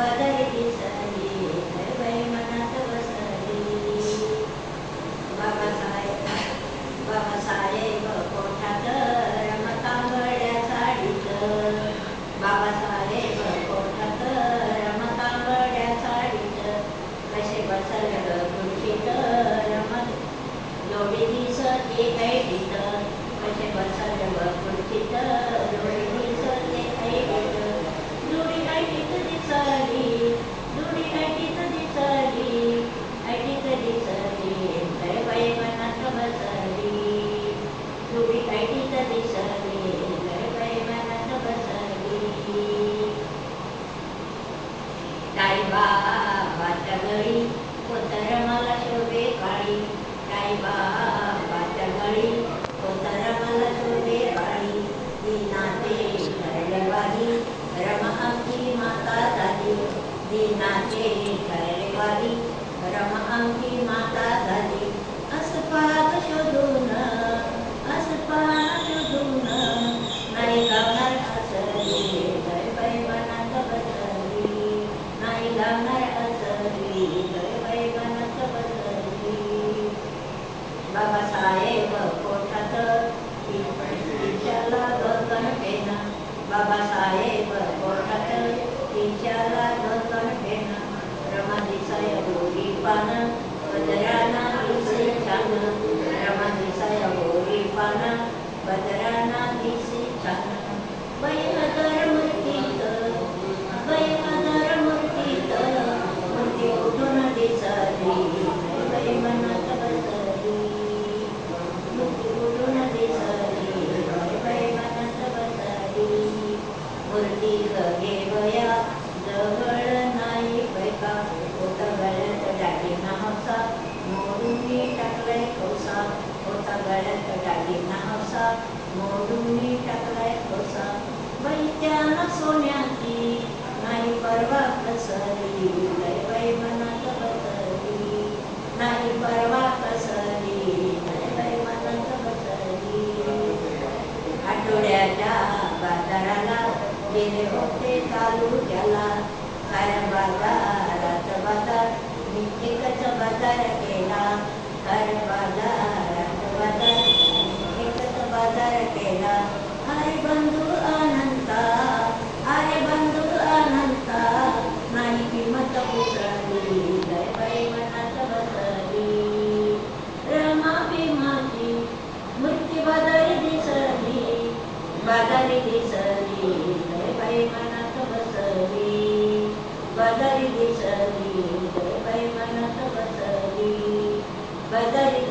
but then दीनाचे करलेवारी रम आमची माता झाली. अस्पाद शोधून अस्पाद शोधून नाही गावणार असली जय बाई मनात नाही गावणार असली जय बाई मनात बाबासाहेब पोटात तिच्याला गगन पेना बाबासाहेब गोरी पान दिसे मूर्तीत मूर्तीत मूर्ती उठून दिसली मनात बसली. मूर्ती उठून दिसली मनात बसली. मूर्ती जवळ नाही पैका गेले होते चालू काय बाजारात बाजार मी बाजार केला. काय बाजार मी एकच बाजार केला अरे बंधू अनंता अरे बंधू अनंता नाही किंमत उसळली जय बाई मनात बसली रमा भीमाची मूर्ती बाजारी दिसली बदली दिसली जय बाई मनात बसली. बाजारी दिसली जय बाई मनात बसली. बाजारी